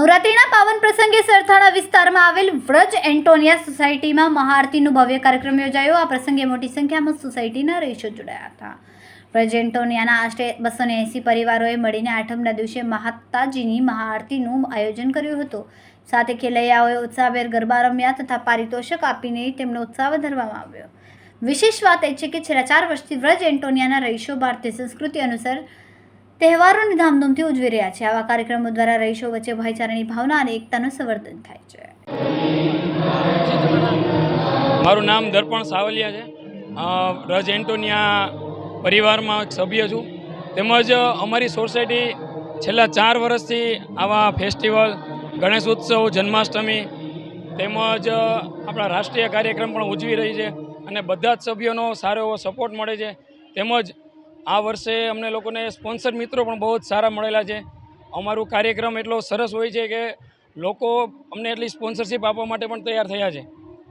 નવરાત્રિના પાવન પ્રસંગે સરથાણા વિસ્તારમાં આવેલ વ્રજ એન્ટોનિયા સોસાયટીમાં મહાઆરતીનો ભવ્ય કાર્યક્રમ યોજાયો. આ પ્રસંગે મોટી સંખ્યામાં સોસાયટીના રહીશો જોડાયા હતા. વ્રજ એન્ટોનિયાના આશરે બસો એંસી પરિવારોએ મળીને આઠમના દિવસે મહાતાજીની મહાઆરતીનું આયોજન કર્યું હતું. સાથે ખેલૈયાઓએ ઉત્સાહભેર ગરબા રમ્યા તથા પારિતોષક આપીને તેમનો ઉત્સાહ વધારવામાં આવ્યો. વિશેષ વાત એ છે કે છેલ્લા ચાર વર્ષથી વ્રજ એન્ટોનિયાના રહીશો ભારતીય સંસ્કૃતિ અનુસાર તહેવારોની ધામધૂમથી ઉજવી રહ્યા છે. આવા કાર્યક્રમો દ્વારા રહીશો વચ્ચે ભાઈચારાની ભાવના અને એકતાનું સંવર્ધન થાય છે. મારું નામ દર્પણ સાવલિયા છે. રજ એન્ટોનિયા પરિવારમાં એક સભ્ય છું. તેમજ અમારી સોસાયટી છેલ્લા ચાર વર્ષથી આવા ફેસ્ટિવલ, ગણેશ ઉત્સવ, જન્માષ્ટમી તેમજ આપણા રાષ્ટ્રીય કાર્યક્રમ પણ ઉજવી રહી છે અને બધા જ સભ્યોનો સારો એવો સપોર્ટ મળે છે. તેમજ આ વર્ષે અમને લોકોને સ્પોન્સર મિત્રો પણ બહુ જ સારા મળેલા છે. અમારું કાર્યક્રમ એટલો સરસ હોય છે કે લોકો અમને એટલી સ્પોન્સરશિપ આપવા માટે પણ તૈયાર થયા છે.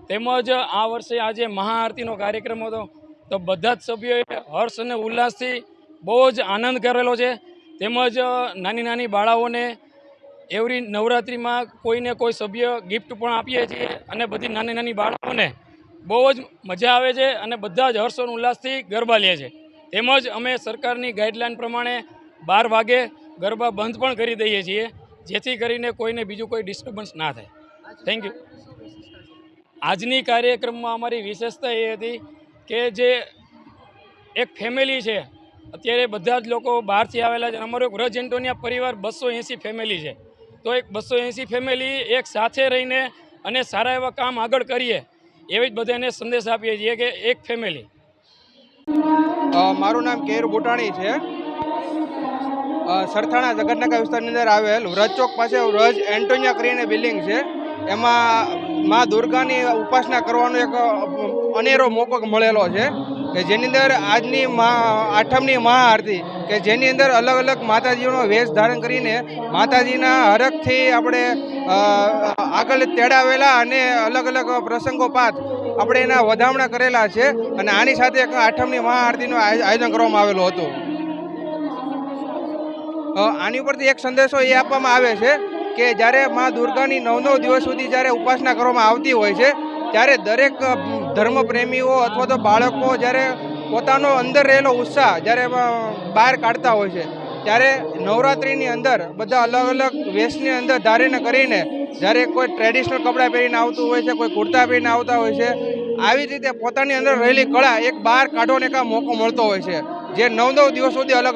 તેમજ આ વર્ષે આજે મહાઆરતીનો કાર્યક્રમ હતો. તો બધા જ સભ્યોએ હર્ષ અને ઉલ્લાસથી બહુ જ આનંદ કરેલો છે. તેમજ નાની નાની બાળાઓને એવરી નવરાત્રિમાં કોઈને કોઈ સભ્ય ગિફ્ટ પણ આપીએ છીએ અને બધી નાની નાની બાળાઓને બહુ જ મજા આવે છે અને બધા જ હર્ષ અને ઉલ્લાસથી ગરબા લે છે. તેમજ અમે સરકારની ગાઈડલાઈન પ્રમાણે બાર વાગે ગરબા બંધ પણ કરી દઈએ છીએ, જેથી કરીને કોઈને બીજું કોઈ ડિસ્ટર્બન્સ ના થાય. થેન્ક યુ આજની કાર્યક્રમમાં અમારી વિશેષતા એ હતી કે જે એક ફેમિલી છે, અત્યારે બધા જ લોકો બહારથી આવેલા છે. અમારો એક રજ પરિવાર બસો એંસી ફેમિલી છે. તો એક બસો એંસી ફેમિલી એક સાથે રહીને અને સારા એવા કામ આગળ કરીએ, એવી જ બધાને સંદેશ આપીએ છીએ કે એક ફેમિલી મારું નામ કેર બુટાણી છે. સરથાણા જગતનાકા વિસ્તારની અંદર આવેલ વ્રજ ચોક પાસે વ્રજ એન્ટોનિયા કરીને બિલ્ડિંગ છે. એમાં મા દુર્ગાની ઉપાસના કરવાનો એક અનેરો મોકો મળેલો છે કે જેની અંદર આજની મા, આઠમની મહાઆરતી કે જેની અંદર અલગ અલગ માતાજીઓનો વેશ ધારણ કરીને માતાજીના હરખથી આપણે આગળ તેડાવેલા અને અલગ અલગ પ્રસંગોપાત આપણે એના વધામણા કરેલા છે અને આની સાથે એક આઠમની મહાઆરતીનું આય- આયોજન કરવામાં આવેલું હતું. આની ઉપરથી એક સંદેશો એ આપવામાં આવે છે કે જ્યારે મા દુર્ગાની નવ નવ દિવસ સુધી જ્યારે ઉપાસના કરવામાં આવતી હોય છે, ત્યારે દરેક ધર્મપ્રેમીઓ અથવા તો બાળકો જ્યારે પોતાનો અંદર રહેલો ઉત્સાહ જ્યારે બહાર કાઢતા હોય છે, ત્યારે નવરાત્રિની અંદર બધા અલગ અલગ વેશની અંદર ધારીને કરીને જ્યારે કોઈ ટ્રેડિશનલ કપડાં પહેરીને આવતું હોય છે, કોઈ કુર્તા પહેરીને આવતા હોય છે, આવી જ રીતે પોતાની અંદર રહેલી કળા એક બહાર કાઢવાનો એક મોકો મળતો હોય છે, જે નવ નવ દિવસ સુધી અલગ